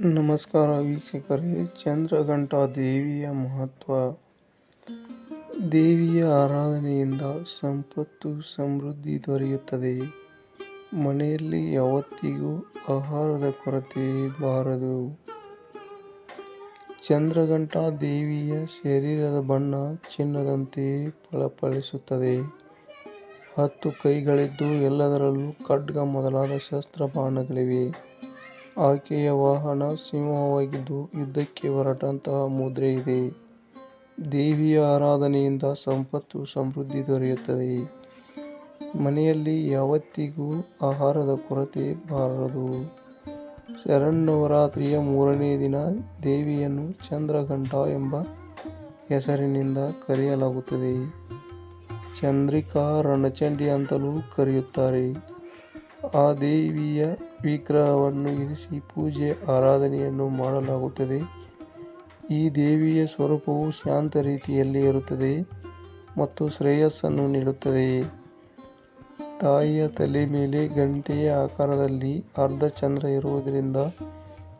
ನಮಸ್ಕಾರ ವೀಕ್ಷಕರೇ ಚಂದ್ರಘಂಟಾ ದೇವಿಯ ಮಹತ್ವ. ದೇವಿಯ ಆರಾಧನೆಯಿಂದ ಸಂಪತ್ತು ಸಮೃದ್ಧಿ ದೊರೆಯುತ್ತದೆ. ಮನೆಯಲ್ಲಿ ಯಾವತ್ತಿಗೂ ಆಹಾರದ ಕೊರತೆ ಬಾರದು. ಚಂದ್ರಘಂಟಾ ದೇವಿಯ ಶರೀರದ ಬಣ್ಣ ಚಿನ್ನದಂತೆ ಫಳಫಳಿಸುತ್ತದೆ ಹತ್ತು ಕೈಗಳಿದ್ದು ಎಲ್ಲದರಲ್ಲೂ ಖಡ್ಗ ಮೊದಲಾದ ಶಸ್ತ್ರ ಬಾಣಗಳಿವೆ ಆಕೆಯ ವಾಹನ ಸಿಂಹವಾಗಿದ್ದು ಯುದ್ಧಕ್ಕೆ ಹೊರಟಂತಹ ಮುದ್ರೆ ಇದೆ. ದೇವಿಯ ಆರಾಧನೆಯಿಂದ ಸಂಪತ್ತು ಸಮೃದ್ಧಿ ದೊರೆಯುತ್ತದೆ. ಮನೆಯಲ್ಲಿ ಯಾವತ್ತಿಗೂ ಆಹಾರದ ಕೊರತೆ ಬಾರದು. ಶರನ್ನವರಾತ್ರಿಯ ಮೂರನೇ ದಿನ ದೇವಿಯನ್ನು ಚಂದ್ರಘಂಟ ಎಂಬ ಹೆಸರಿನಿಂದ ಕರೆಯಲಾಗುತ್ತದೆ. ಚಂದ್ರಿಕಾ ರಣಚಂಡಿ ಅಂತಲೂ ಕರೆಯುತ್ತಾರೆ. ಆ ದೇವಿಯ ವಿಗ್ರಹವನ್ನು ಇರಿಸಿ ಪೂಜೆ, ಆರಾಧನೆಯನ್ನು ಮಾಡಲಾಗುತ್ತದೆ. ಈ ದೇವಿಯ ಸ್ವರೂಪವು ಶಾಂತ ರೀತಿಯಲ್ಲಿ ಇರುತ್ತದೆ ಮತ್ತು ಶ್ರೇಯಸ್ಸನ್ನು ನೀಡುತ್ತದೆ. ತಾಯಿಯ ತಲೆ ಮೇಲೆ ಗಂಟೆಯ ಆಕಾರದಲ್ಲಿ ಅರ್ಧ ಚಂದ್ರ ಇರುವುದರಿಂದ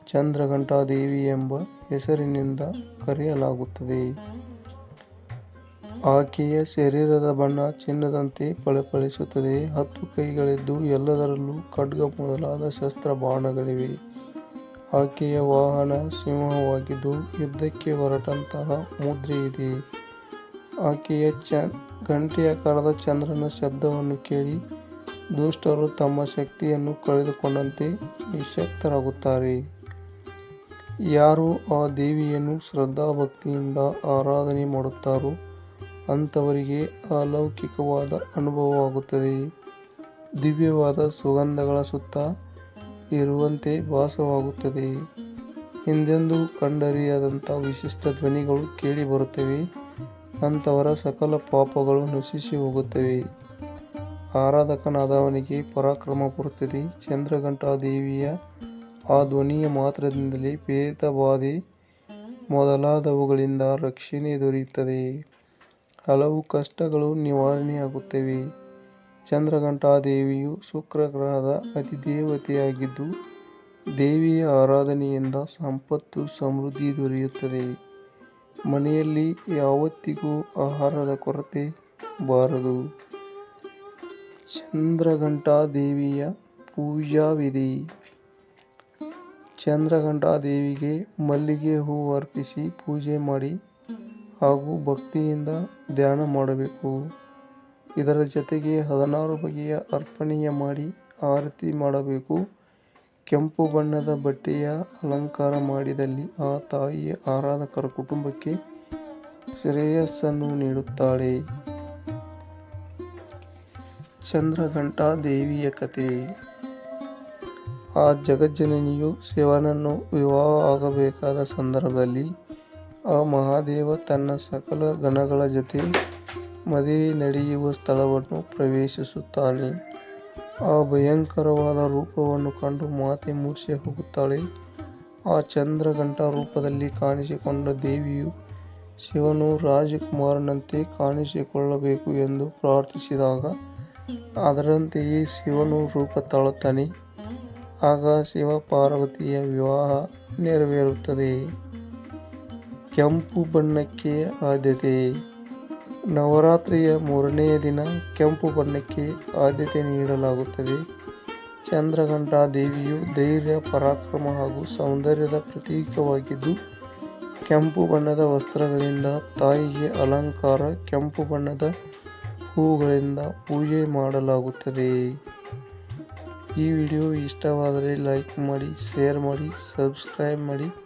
ಚಂದ್ರಘಂಟಾದೇವಿ ಎಂಬ ಹೆಸರಿನಿಂದ ಕರೆಯಲಾಗುತ್ತದೆ. ಆಕೆಯ ಶರೀರದ ಬಣ್ಣ ಚಿನ್ನದಂತೆ ಪಳಪಳಿಸುತ್ತದೆ. ಹತ್ತು ಕೈಗಳಿದ್ದು ಎಲ್ಲದರಲ್ಲೂ ಖಡ್ಗ ಮೊದಲಾದ ಶಸ್ತ್ರ ಬಾಣಗಳಿವೆ ಆಕೆಯ ವಾಹನ ಸಿಂಹವಾಗಿದ್ದು ಯುದ್ಧಕ್ಕೆ ಹೊರಟಂತಹ ಇದೆ. ಆಕೆಯ ಚ ಗಂಟೆಯಾಕಾರದ ಚಂದ್ರನ ಶಬ್ದವನ್ನು ಕೇಳಿ ದುಷ್ಟರು ತಮ್ಮ ಶಕ್ತಿಯನ್ನು ಕಳೆದುಕೊಂಡಂತೆ ನಿಶಕ್ತರಾಗುತ್ತಾರೆ ಯಾರು ಆ ದೇವಿಯನ್ನು ಶ್ರದ್ಧಾಭಕ್ತಿಯಿಂದ ಆರಾಧನೆ ಮಾಡುತ್ತಾರೋ ಅಂಥವರಿಗೆ ಅಲೌಕಿಕವಾದ ಅನುಭವವಾಗುತ್ತದೆ. ದಿವ್ಯವಾದ ಸುಗಂಧಗಳ ಸುತ್ತ ಇರುವಂತೆ ಭಾಸವಾಗುತ್ತದೆ. ಹಿಂದೆಂದೂ ಕಂಡರಿಯದಂಥ ವಿಶಿಷ್ಟ ಧ್ವನಿಗಳು ಕೇಳಿಬರುತ್ತವೆ ಅಂಥವರ ಸಕಲ ಪಾಪಗಳು ನಶಿಸಿ ಹೋಗುತ್ತವೆ. ಆರಾಧಕನಾದವನಿಗೆ ಪರಾಕ್ರಮ ಬರುತ್ತದೆ. ಚಂದ್ರಘಂಟಾ ದೇವಿಯ ಆ ಧ್ವನಿಯ ಮಾತ್ರದಿಂದಲೇ ಪ್ರೇತ ಬಾಧೆ ಮೊದಲಾದವುಗಳಿಂದ ರಕ್ಷಣೆ ದೊರೆಯುತ್ತದೆ. ಹಲವು ಕಷ್ಟಗಳು ನಿವಾರಣೆಯಾಗುತ್ತವೆ. ಚಂದ್ರಘಂಟಾ ದೇವಿಯು ಶುಕ್ರ ಗ್ರಹದ ಅಧಿದೇವತೆಯಾಗಿದ್ದು ದೇವಿಯ ಆರಾಧನೆಯಿಂದ ಸಂಪತ್ತು ಸಮೃದ್ಧಿ ದೊರೆಯುತ್ತದೆ. ಮನೆಯಲ್ಲಿ ಯಾವತ್ತಿಗೂ ಆಹಾರದ ಕೊರತೆ ಬಾರದು. ಚಂದ್ರಘಂಟಾ ದೇವಿಯ ಪೂಜಾ ವಿಧಿ ಚಂದ್ರಘಂಟಾ ದೇವಿಗೆ ಮಲ್ಲಿಗೆ ಹೂ ಅರ್ಪಿಸಿ ಪೂಜೆ ಮಾಡಿ ಹಾಗೂ ಭಕ್ತಿಯಿಂದ ಧ್ಯಾನ ಮಾಡಬೇಕು. ಇದರ ಜೊತೆಗೆ ಹದಿನಾರು ಬಗೆಯ ಅರ್ಪಣೆಯ ಮಾಡಿ ಆರತಿ ಮಾಡಬೇಕು. ಕೆಂಪು ಬಣ್ಣದ ಬಟ್ಟೆಯ ಅಲಂಕಾರ ಮಾಡಿದಲ್ಲಿ ಆ ತಾಯಿಯ ಆರಾಧಕರ ಕುಟುಂಬಕ್ಕೆ ಶ್ರೇಯಸ್ಸನ್ನು ನೀಡುತ್ತಾಳೆ. ಚಂದ್ರಘಂಟಾ ದೇವಿಯ ಕಥೆ. ಆ ಜಗಜ್ಜನನಿಯು ಶಿವನನ್ನು ವಿವಾಹ ಆಗಬೇಕಾದ ಸಂದರ್ಭದಲ್ಲಿ ಆ ಮಹಾದೇವ ತನ್ನ ಸಕಲ ಗಣಗಳ ಜೊತೆ ಮದುವೆ ನಡೆಯುವ ಸ್ಥಳವನ್ನು ಪ್ರವೇಶಿಸುತ್ತಾನೆ ಆ ಭಯಂಕರವಾದ ರೂಪವನ್ನು ಕಂಡು ಮಾತೆ ಮೂರ್ಛೆ ಹೋಗುತ್ತಾಳೆ. ಆ ಚಂದ್ರಘಂಟ ರೂಪದಲ್ಲಿ ಕಾಣಿಸಿಕೊಂಡ ದೇವಿಯು ಶಿವನು ರಾಜಕುಮಾರನಂತೆ ಕಾಣಿಸಿಕೊಳ್ಳಬೇಕು ಎಂದು ಪ್ರಾರ್ಥಿಸಿದಾಗ, ಅದರಂತೆಯೇ ಶಿವನು ರೂಪ ತಾಳುತ್ತಾನೆ ಆಗ ಶಿವ ಪಾರ್ವತಿಯ ವಿವಾಹ ನೆರವೇರುತ್ತದೆ. ಕೆಂಪು ಬಣ್ಣಕ್ಕೆ ಆದ್ಯತೆ. ನವರಾತ್ರಿಯ ಮೂರನೆಯ ದಿನ ಕೆಂಪು ಬಣ್ಣಕ್ಕೆ ಆದ್ಯತೆ ನೀಡಲಾಗುತ್ತದೆ. ಚಂದ್ರಘಂಟಾ ದೇವಿಯು ಧೈರ್ಯ, ಪರಾಕ್ರಮ ಹಾಗೂ ಸೌಂದರ್ಯದ ಪ್ರತೀಕವಾಗಿದ್ದು, ಕೆಂಪು ಬಣ್ಣದ ವಸ್ತ್ರಗಳಿಂದ ತಾಯಿಗೆ ಅಲಂಕಾರ, ಕೆಂಪು ಬಣ್ಣದ ಹೂಗಳಿಂದ ಪೂಜೆ ಮಾಡಲಾಗುತ್ತದೆ. ಈ ವಿಡಿಯೋ ಇಷ್ಟವಾದರೆ ಲೈಕ್ ಮಾಡಿ, ಶೇರ್ ಮಾಡಿ, ಸಬ್ಸ್ಕ್ರೈಬ್ ಮಾಡಿ.